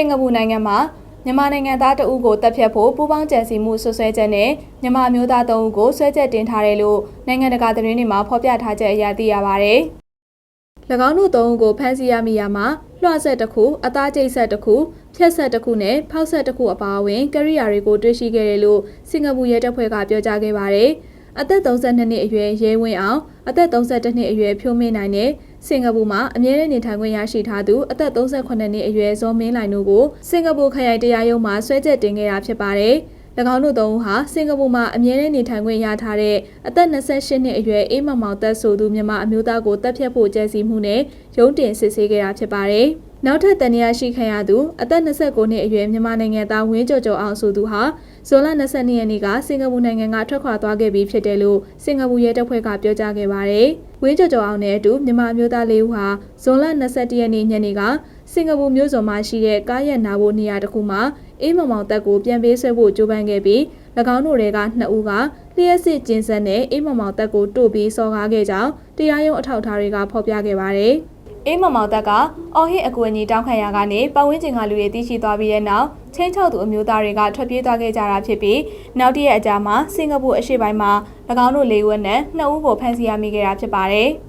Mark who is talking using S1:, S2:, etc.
S1: င်ကာပူနိုင်ငံမှာမြန်မာနိုင်ငံသားတဦးကိုတပ်ဖြတ်ဖို့ပူးပေါင်းကြံစည်မှုဆွဆွဲချက်နဲ့မြန်မာအမျိုးသားတဦးကိုဆွဲချက်တင်ထားတယ်လို့နိုင်ငံတကာသတင်းတွေမှာဖော်ပြထားချက်အရသိရပါဗျ။၎င်းတို့သုံးဦးကိုဖမ်းဆီးရမိရမှာလွှဆက်တစ်ခုအသားကျိတ်ဆက်တစ်ခုဖြက်ဆက်တစ်ခုနဲ့ဖောက်ဆက်တစ်ခုအပါအဝင်ကရိယာတွေကိုတွေ့ရှိခဲ့တယ်လို့စင်ကာပူရဲတပ်ဖွဲ့ကပြောကြားခဲ့ပါတယ်။အသက်32နှစ်အရွယ်ရဲဝင်းအောင်အသက်32နှစ်အရွယ်ဖြိုးမင်းနိုင်နဲ့ စင်ကာပူမှာအမြဲတမ်းနေထိုင်ခွင့်ရရှိထားသူအသက်38နှစ်အရွယ်ဇော်မင်းလိုင်တို့ကိုစင်ကာပူခရိုင်တရားရုံးမှာဆွဲချက်တင်ခဲ့တာဖြစ်ပါတယ်။၎င်းတို့သုံးဦးဟာစင်ကာပူမှာအမြဲတမ်းနေထိုင်ခွင့်ရထားတဲ့အသက်28နှစ်အရွယ်အေးမောင်မောင်သက်ဆိုသူမြန်မာအမျိုးသားကိုတပ်ဖြတ်ဖို့ကြံစည်မှုနဲ့ရုံးတင်စစ်ဆေးခဲ့တာဖြစ်ပါတယ်။နောက်ထပ်တန်ရာရှိခံရသူအသက်29နှစ်အရွယ်မြန်မာနိုင်ငံသားဝင်းကျော်ကျော်အောင်ဆိုသူဟာဇွန်လ22ရက်နေ့ကစင်ကာပူနိုင်ငံကထွက်ခွာသွားခဲ့ပြီးဖြစ်တယ်လို့စင်ကာပူရဲတပ်ဖွဲ့ကပြောကြားခဲ့ပါတယ်။ဝင်းကျော်ကျော်အောင်နဲ့အတူမြန်မာအမျိုးသားလေးဦးဟာဇွန်လ22ရက်နေ့ညနေကစင်ကာပူမြို့စုံမှာရှိတဲ့ကားရက်နာဖို့နေရာတစ်ခုမှာအေးမောင်မောင်တက်ကိုပြန်ပေးဆွဲဖို့ကြိုးပမ်းခဲ့ပြီး၎င်းတို့တွေကနှစ်ဦးကလျှက်စစ်ကျင်းစက်နဲ့အေးမောင်မောင်တက်ကိုတို့ပြီးစော်ကားခဲ့ကြောင်းတရားရုံးအထောက်အထားတွေကဖော်ပြခဲ့ပါတယ်။ အေးမောင်မောင်တက်ကအော်ဟစ်အကူအညီတောင်းခံရာကနေပတ်ဝန်းကျင်ကလူတွေသိရှိသွားပြီးတဲ့နောက်ချင်းချောက်သူအမျိုးသားတွေကထွက်ပြေးသွားခဲ့ကြတာဖြစ်ပြီးနောက်တရက်အကြာမှာစင်ကာပူအရှေ့ပိုင်းမှာ၎င်းတို့လေးဦးနဲ့နှစ်ဦးကိုဖမ်းဆီးရမိခဲ့တာဖြစ်ပါတယ်။